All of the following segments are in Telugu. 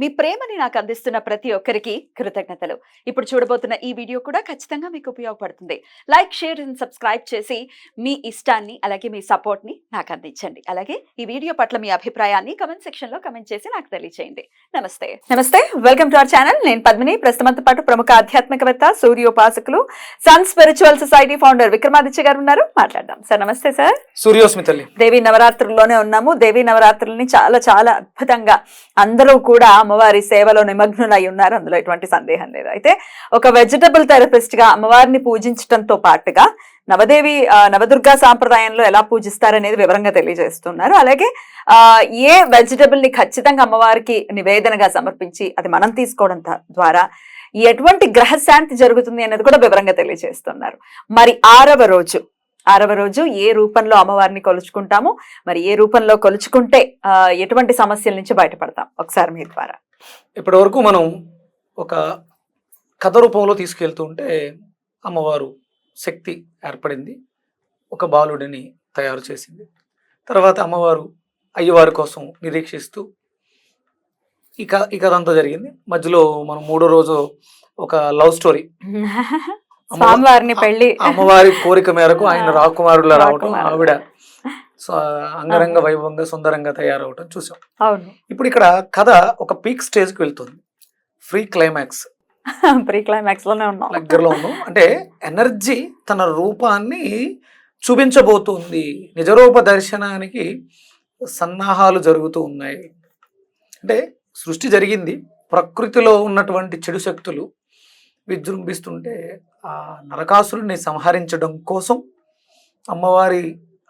మీ ప్రేమని నాకు అందిస్తున్న ప్రతి ఒక్కరికి కృతజ్ఞతలు. ఇప్పుడు చూడబోతున్న ఈ వీడియో కూడా ఖచ్చితంగా మీకు ఉపయోగపడుతుంది. లైక్ షేర్ అండ్ సబ్స్క్రైబ్ చేసి మీ ఇష్టాన్ని అలాగే మీ సపోర్ట్ని నాకు అందించండి. అలాగే ఈ వీడియో పట్ల మీ అభిప్రాయాన్ని కమెంట్ సెక్షన్లో కమెంట్ చేసి నాకు తెలియజేయండి నమస్తే. నమస్తే. Welcome to our channel. నేను పద్మిని. ప్రస్తుతంతో పాటు ప్రముఖ ఆధ్యాత్మికవేత్త సూర్యోపాసకులు sun spiritual society founder Vikramaditya గారు ఉన్నారు. మాట్లాడదాం. సార్ నమస్తే సార్. సూర్యోస్మి తల్లి దేవి నవరాత్రుల్లోనే ఉన్నాము. దేవి నవరాత్రుల్ని చాలా చాలా అద్భుతంగా అందరూ కూడా అమ్మవారి సేవలో నిమగ్నులై ఉన్నారు. అందులో ఎటువంటి సందేహం లేదు. అయితే ఒక వెజిటబుల్ థెరపిస్ట్గా అమ్మవారిని పూజించడంతో పాటుగా నవదేవి నవదుర్గా సాంప్రదాయంలో ఎలా పూజిస్తారనేది వివరంగా తెలియజేస్తున్నారు. అలాగే ఏ వెజిటబుల్ని ఖచ్చితంగా అమ్మవారికి నివేదనగా సమర్పించి అది మనం తీసుకోవడం ద్వారా ఎటువంటి గ్రహశాంతి జరుగుతుంది అనేది కూడా వివరంగా తెలియజేస్తున్నారు. మరి ఆరవ రోజు ఆరవ రోజు ఏ రూపంలో అమ్మవారిని కొలుచుకుంటాము మరి ఏ రూపంలో కొలుచుకుంటే ఎటువంటి సమస్యల నుంచి బయటపడతాం? ఒకసారి మీ ద్వారా. ఇప్పటి వరకు మనం ఒక కథ రూపంలో తీసుకెళ్తూ ఉంటే అమ్మవారు శక్తి ఏర్పడింది ఒక బాలుడిని తయారు చేసింది. తర్వాత అమ్మవారు అయ్యవారి కోసం నిరీక్షిస్తూ ఈ క ఈ కథ అంతా జరిగింది. మధ్యలో మనం మూడో రోజు ఒక లవ్ స్టోరీ స్వామివారిని పెళ్ళి అమ్మవారి కోరిక మేరకు ఆయన రాకుమారుల రావటం. ఆవిడ అంగరంగ వైభవంగా సుందరంగా తయారవటం చూసాం. అవును. ఇప్పుడు ఇక్కడ కథ ఒక పీక్ స్టేజ్కి వెళ్తుంది. Free climax. ప్రీ క్లైమాక్స్ లోనే ఉన్నాం. దగ్గరలో ఉన్నాం. అంటే ఎనర్జీ తన రూపాన్ని చూపించబోతుంది. నిజరూప దర్శనానికి సన్నాహాలు జరుగుతూ ఉన్నాయి. అంటే సృష్టి జరిగింది. ప్రకృతిలో ఉన్నటువంటి చెడు శక్తులు విజృంభిస్తుంటే ఆ నరకాసురుని సంహరించడం కోసం అమ్మవారి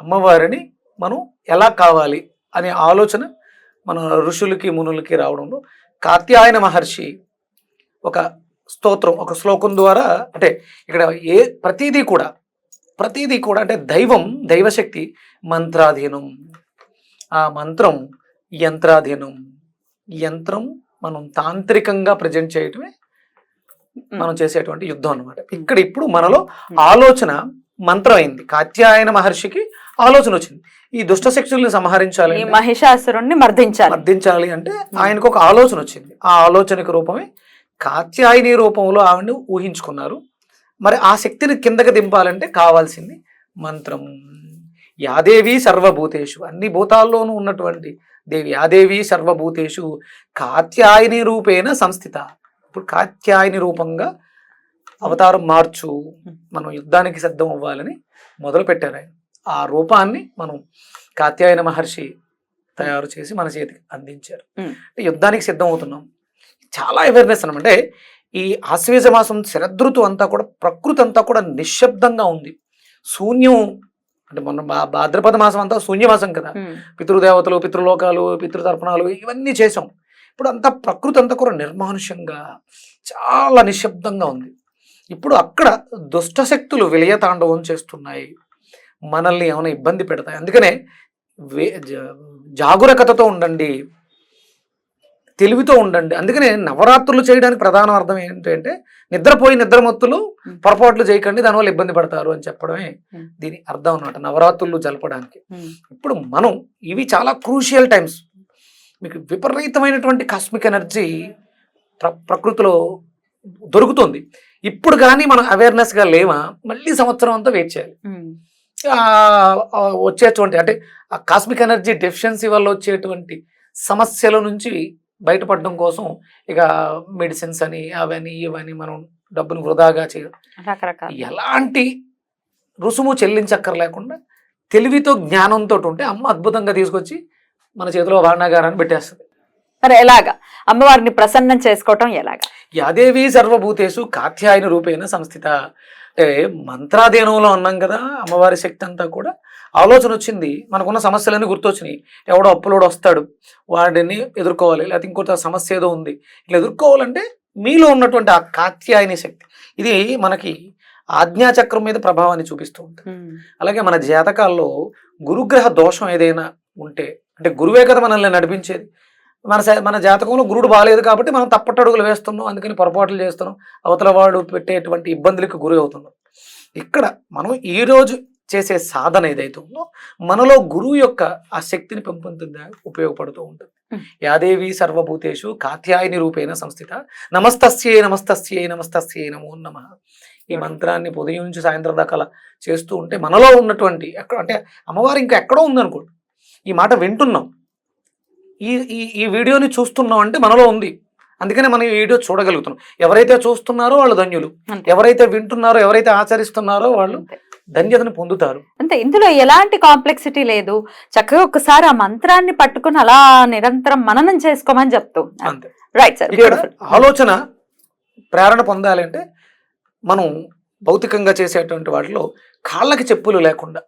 అమ్మవారిని మనం ఎలా కావాలి అనే ఆలోచన మన ఋషులకి మునులకి రావడంలో కాత్యాయన మహర్షి ఒక స్తోత్రం ఒక శ్లోకం ద్వారా అంటే ఇక్కడ ఏ ప్రతిదీ కూడా ప్రతిదీ కూడా అంటే దైవం దైవశక్తి మంత్రాధీనం. ఆ మంత్రం యంత్రాధీనం. యంత్రం మనం తాంత్రికంగా ప్రజెంట్ చేయటమే మనం చేసేటువంటి యుద్ధం అన్నమాట. ఇక్కడ ఇప్పుడు మనలో ఆలోచన మంత్రం అయింది కాత్యాయన మహర్షికి ఆలోచన వచ్చింది. ఈ దుష్ట శక్తుల్ని సంహరించాలి మహిషాసురుణ్ణి మర్దించాలి. మర్దించాలి అంటే ఆయనకు ఒక ఆలోచన వచ్చింది. ఆ ఆలోచనకు రూపమే కాత్యాయని రూపంలో ఆవిడని ఊహించుకున్నారు. మరి ఆ శక్తిని కిందకి దింపాలంటే కావాల్సింది మంత్రం. యాదేవి సర్వభూతేషు. అన్ని భూతాల్లోనూ ఉన్నటువంటి దేవి యాదేవి సర్వభూతేషు కాత్యాయని రూపేణ సంస్థిత. ఇప్పుడు కాత్యాయని రూపంగా అవతారం మార్చు మనం యుద్ధానికి సిద్ధం అవ్వాలని మొదలు పెట్టారు ఆయన ఆ రూపాన్ని మనం కాత్యాయన మహర్షి తయారు చేసి మన చేతికి అందించారు. యుద్ధానికి సిద్ధం అవుతున్నాం. చాలా అవేర్నెస్ అనమాట అంటే ఈ ఆశ్వేజ మాసం శరదృతు అంతా కూడా ప్రకృతి అంతా కూడా నిశ్శబ్దంగా ఉంది. శూన్యం అంటే మొన్న భాద్రపద మాసం అంతా శూన్యమాసం కదా. పితృదేవతలు పితృలోకాలు పితృతర్పణాలు ఇవన్నీ చేసాం ఇప్పుడు అంతా ప్రకృతి అంతా కూడా నిర్మానుష్యంగా చాలా నిశ్శబ్దంగా ఉంది. ఇప్పుడు అక్కడ దుష్ట శక్తులు విలయ తాండవం చేస్తున్నాయి. మనల్ని ఏమైనా ఇబ్బంది పెడతాయి. అందుకనే వే జాగరూకతతో ఉండండి. తెలివితో ఉండండి. అందుకనే నవరాత్రులు చేయడానికి ప్రధాన అర్థం ఏంటంటే నిద్రపోయి నిద్రమత్తులు. పొరపాట్లు చేయకండి దానివల్ల ఇబ్బంది పడతారు అని చెప్పడమే. దీని అర్థం అన్నమాట నవరాత్రులు జలపడానికి. ఇప్పుడు మనం ఇవి చాలా క్రూషియల్ టైమ్స్. మీకు విపరీతమైనటువంటి కాస్మిక్ ఎనర్జీ ప్ర ప్రకృతిలో దొరుకుతుంది. ఇప్పుడు కానీ మనం అవేర్నెస్గా లేవా మళ్ళీ సంవత్సరం అంతా వెయిట్ చేయాలి. వచ్చేటువంటి అంటే ఆ కాస్మిక్ ఎనర్జీ డెఫిషియన్సీ వల్ల వచ్చేటువంటి సమస్యల నుంచి బయటపడడం కోసం ఇక మెడిసిన్స్ అని అవని ఇవని మనం డబ్బును వృధాగా చేయడం. ఎలాంటి రుసుము చెల్లించక్కర్లేకుండా తెలివితో జ్ఞానంతో ఉంటే అమ్మ అద్భుతంగా తీసుకొచ్చి మన చేతిలో భాండాగారాన్ని పెట్టేస్తుంది. మరి ఎలాగా? అమ్మవారిని ప్రసన్నం చేసుకోవటం ఎలాగా? యాదేవి సర్వభూతేషు కాత్యాయన రూపేణ సంస్థిత. అంటే మంత్రాధీనంలో అన్నాం కదా అమ్మవారి శక్తి అంతా కూడా ఆలోచన వచ్చింది. మనకున్న సమస్యలన్నీ గుర్తొచ్చినాయి. ఎవడో అప్పులోడు వస్తాడు వాడిని ఎదుర్కోవాలి లేకపోతే ఇంకొక సమస్య ఏదో ఉంది. ఇట్లా ఎదుర్కోవాలంటే మీలో ఉన్నటువంటి ఆ కాత్యాయని శక్తి. ఇది మనకి ఆజ్ఞాచక్రం మీద ప్రభావాన్ని చూపిస్తూ ఉంటుంది. అలాగే మన జాతకాల్లో గురుగ్రహ దోషం ఏదైనా ఉంటే అంటే గురువే కదా మనల్ని నడిపించేది. మన మన జాతకంలో గురుడు బాగాలేదు కాబట్టి మనం తప్పటడుగులు వేస్తున్నాం. అందుకని పొరపాట్లు చేస్తున్నాం. అవతల వాడు పెట్టేటువంటి ఇబ్బందులకు గురి అవుతున్నాం. ఇక్కడ మనం ఈ రోజు చేసే సాధన ఏదైతే ఉందో మనలో గురువు యొక్క ఆ శక్తిని పెంపొందిందా ఉపయోగపడుతూ ఉంటుంది. యాదేవి సర్వభూతేషు కాత్యాయని రూపేణ సంస్థిత. నమస్తస్యే నమస్తస్యే నమస్తస్యే నమో నమ. ఈ మంత్రాన్ని ఉదయం నుంచి సాయంత్రం దాకా చేస్తూ ఉంటే మనలో ఉన్నటువంటి ఎక్కడ అంటే అమ్మవారు ఇంకా ఎక్కడో ఉందనుకోండి. ఈ మాట వింటున్నాం. ఈ ఈ ఈ వీడియోని చూస్తున్నాం అంటే మనలో ఉంది. అందుకనే మనం ఈ వీడియో చూడగలుగుతున్నాం. ఎవరైతే చూస్తున్నారో వాళ్ళు ధన్యులు. ఎవరైతే వింటున్నారో ఎవరైతే ఆచరిస్తున్నారో వాళ్ళు. ధన్యతను పొందుతారు. అంతే. ఇందులో ఎలాంటి కాంప్లెక్సిటీ లేదు. చక్కగా ఒకసారి ఆ మంత్రాన్ని పట్టుకుని అలా నిరంతరం మననం చేసుకోమని చెప్తూ. అంతే. రైట్ సార్ ఇక్కడ ఆలోచన ప్రేరణ పొందాలి అంటే మనం భౌతికంగా చేసేటువంటి వాటిలో కాళ్ళకి చెప్పులు లేకుండా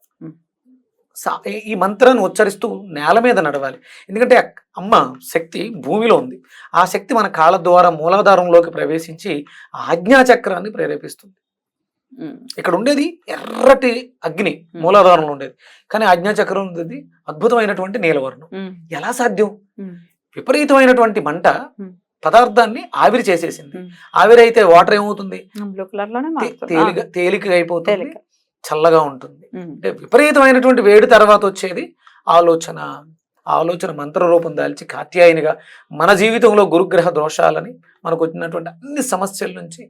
ఈ- మంత్రాన్ని ఉచ్చరిస్తూ నేల మీద నడవాలి. ఎందుకంటే అమ్మ శక్తి భూమిలో ఉంది. ఆ శక్తి మన కాళ్ళ ద్వారా మూలాధారంలోకి ప్రవేశించి ఆజ్ఞాచక్రాన్ని ప్రేరేపిస్తుంది. ఇక్కడ ఉండేది ఎర్రటి అగ్ని మూలాధారంలో ఉండేది. కానీ ఆజ్ఞాచక్రం ఉండేది అద్భుతమైనటువంటి నీలవర్ణం. ఎలా సాధ్యం? విపరీతమైనటువంటి మంట. పదార్థాన్ని ఆవిరి చేసేసింది. ఆవిరి అయితే వాటర్ ఏమవుతుంది. తేలిక తేలిక అయిపోతుంది. చల్లగా ఉంటుంది. అంటే విపరీతమైనటువంటి వేడి తర్వాత వచ్చేది ఆలోచన. ఆలోచన మంత్ర రూపం దాల్చి కాత్యాయనిగా మన జీవితంలో గురుగ్రహ దోషాలని మనకు వచ్చినటువంటి అన్ని సమస్యల నుంచి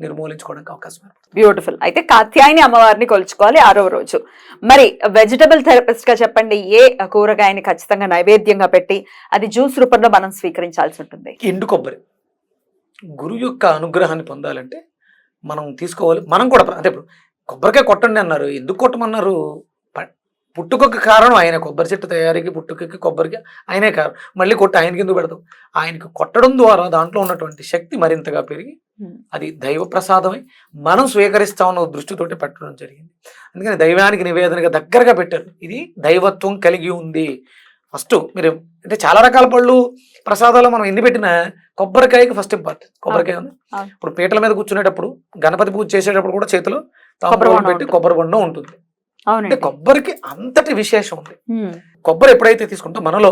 నిర్మూలించుకోవడానికి అవకాశం బ్యూటిఫుల్ అయితే కాత్యాయని అమ్మవారిని కొలుచుకోవాలి ఆరవ రోజు. మరి వెజిటబుల్ థెరపిస్ట్గా చెప్పండి ఏ కూరగాయని ఖచ్చితంగా నైవేద్యంగా పెట్టి అది జ్యూస్ రూపంలో మనం స్వీకరించాల్సి ఉంటుంది? ఎండు కొబ్బరి. గురువు యొక్క అనుగ్రహాన్ని పొందాలంటే మనం తీసుకోవాలి. మనం కూడా అంటే ఇప్పుడు కొబ్బరికాయ కొట్టండి అన్నారు. ఎందుకు కొట్టమన్నారు? ప- పుట్టుకొక్క కారణం ఆయన. కొబ్బరి చెట్టు తయారీకి పుట్టుకకి కొబ్బరికి ఆయనే కారణం. మళ్ళీ కొట్టి ఆయనకి ఎందుకు పెడతాం? ఆయనకి కొట్టడం ద్వారా దాంట్లో ఉన్నటువంటి శక్తి మరింతగా పెరిగి. అది దైవ ప్రసాదమై. మనం స్వీకరిస్తామన్న దృష్టితోటి పెట్టడం జరిగింది. అందుకని దైవానికి నివేదనగా దగ్గరగా పెట్టారు. ఇది దైవత్వం కలిగి ఉంది. ఫస్ట్ మీరు అంటే చాలా రకాల పళ్ళు ప్రసాదాలు మనం ఎన్ని పెట్టినా కొబ్బరికాయకి ఫస్ట్ ఇంపార్టెంట్ కొబ్బరికాయ ఉంది. ఇప్పుడు పీటల మీద కూర్చునేటప్పుడు గణపతి పూజ చేసేటప్పుడు కూడా చేతిలో కొబ్బరి తాంబూలం బొండం పెట్టి. కొబ్బరి బొండం ఉంటుంది. అంటే కొబ్బరికి అంతటి విశేషం ఉంది. కొబ్బరి ఎప్పుడైతే తీసుకుంటో మనలో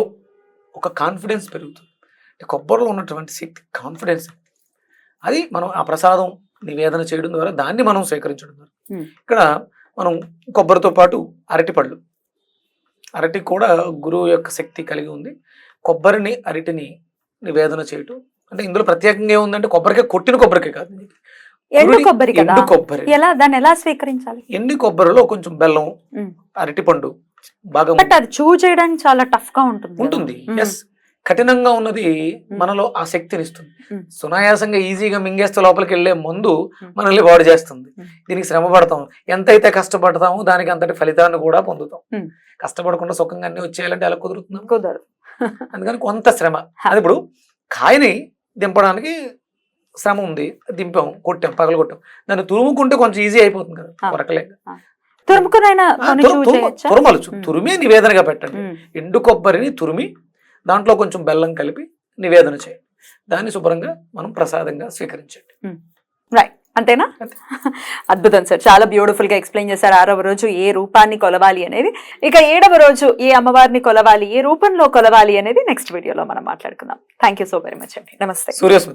ఒక కాన్ఫిడెన్స్ పెరుగుతుంది. అంటే కొబ్బరిలో ఉన్నటువంటి శక్తి కాన్ఫిడెన్స్ అది మనం ఆ ప్రసాదం నివేదన చేయడం ద్వారా దాన్ని మనం స్వీకరించడం ద్వారా. ఇక్కడ మనం కొబ్బరితో పాటు అరటిపళ్ళు అరటి కూడా గురువు యొక్క శక్తి కలిగి ఉంది. కొబ్బరిని అరటిని నివేదన చేయటం. అంటే ఇందులో ప్రత్యేకంగా ఏముందంటే కొబ్బరికాయ కొట్టిన కొబ్బరికాయ కాదు. ఎండు కొబ్బరి ఎండు కొబ్బరి. ఎలా? దాన్ని ఎలా స్వీకరించాలి? ఎండి కొబ్బరిలో కొంచెం బెల్లం Hmm. అరటిపండు బాగా బట్ అది చూ చేయడానికి చాలా టఫ్గా ఉంటుంది. ఉంటుంది. ఎస్ కఠినంగా ఉన్నది మనలో ఆ శక్తిని ఇస్తుంది. సునాయాసంగా ఈజీగా మింగేస్తే లోపలికి వెళ్ళే ముందు. మనల్ని బాడు చేస్తుంది. దీనికి శ్రమ పడతాం ఎంతైతే కష్టపడతామో దానికి అంతటి ఫలితాన్ని కూడా పొందుతాం. కష్టపడకుండా సుఖంగా అన్ని వచ్చేయాలంటే ఎలా కుదురుతుంది? కుదరదు. అందుకని కొంత శ్రమ. అది ఇప్పుడు కాయని దింపడానికి శ్రమ ఉంది. దింపాం కొట్టాం పగలు కొట్టాం. దాన్ని తురుముకుంటే కొంచెం ఈజీ అయిపోతుంది కదా చేయొచ్చా? తురమలు. తురిమే నివేదనగా పెట్టండి. ఎండు కొబ్బరిని తురిమి దాంట్లో కొంచెం బెల్లం కలిపి నివేదన చేయండి. దాన్ని శుభ్రంగా మనం ప్రసాదంగా స్వీకరించండి. రైట్ అంతేనా? అంతే. అద్భుతం సార్. చాలా బ్యూటిఫుల్గా ఎక్స్ప్లెయిన్ చేశారు. ఆరవ రోజు ఏ రూపాన్ని కొలవాలి అనేది. ఇక ఏడవ రోజు ఏ అమ్మవారిని కొలవాలి ఏ రూపంలో కొలవాలి అనేది నెక్స్ట్ వీడియోలో మనం మాట్లాడుకుందాం. Thank you so very much అండి. నమస్తే.